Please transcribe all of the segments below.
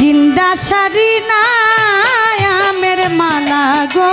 জিন্দা সারি না আমের মালা গো।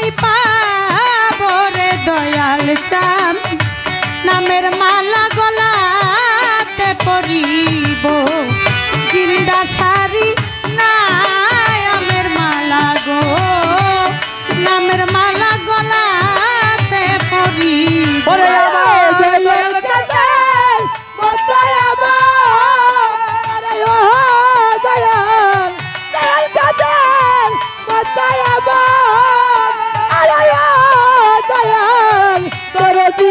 কই পাবরে দয়াল চাম নামের মালা গলাতে পরিব। জিন্দা সারি না আমের মালা গো। নামের মালা গলা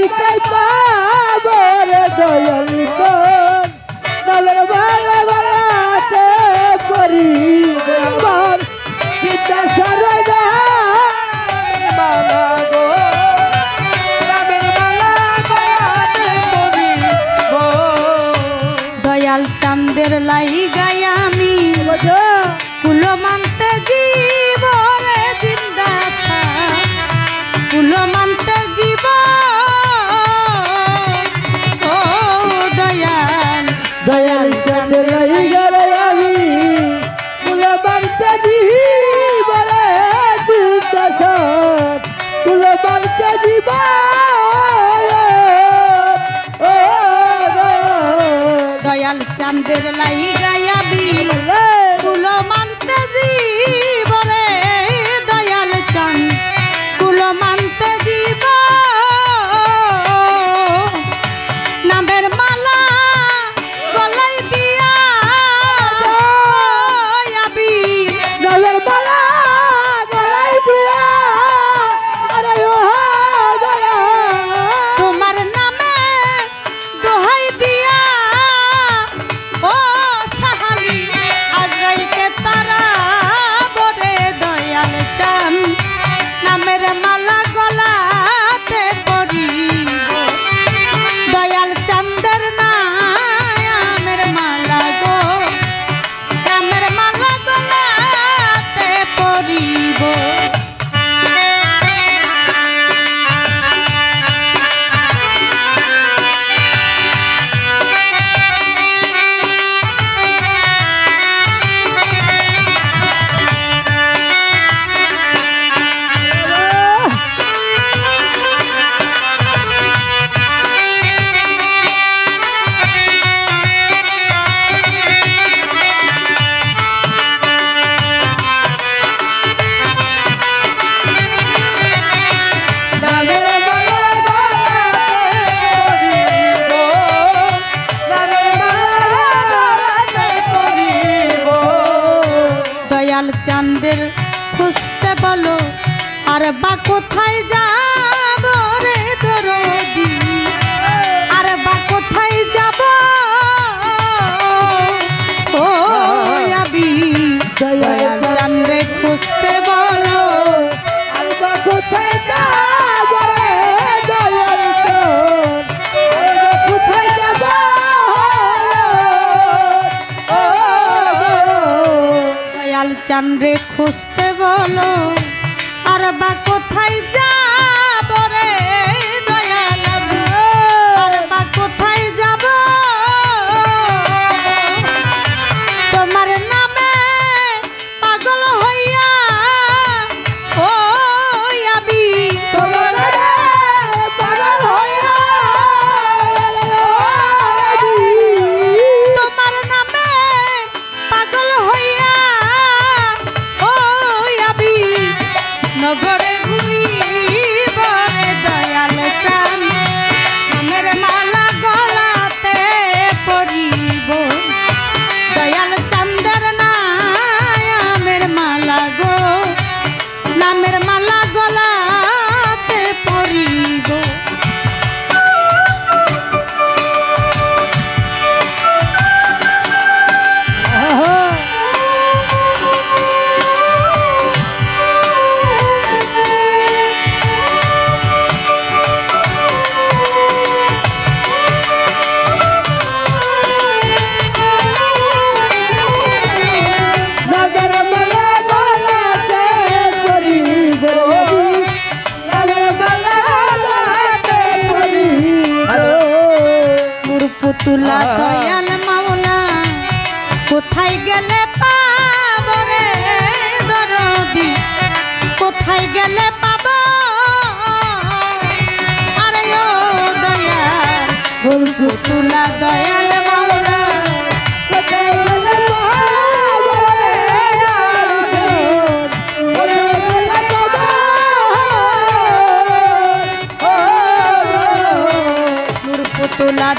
তাই Di 爱 চাঁদের খুঁজতে বলো আর বা কোথায় যাব রে ধরো আর বা কোথায় চান্দ্রে খুঁজতে বলো আর বা কোথায় যা ফুলের মালা গলা তুলা দয়াল মাওলা কোথায় গেলে পাব রে দরদি? কোথায় গেলে পাব? আরে ও দয়া বলব তুলা দয়াল মাওলা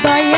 দয়া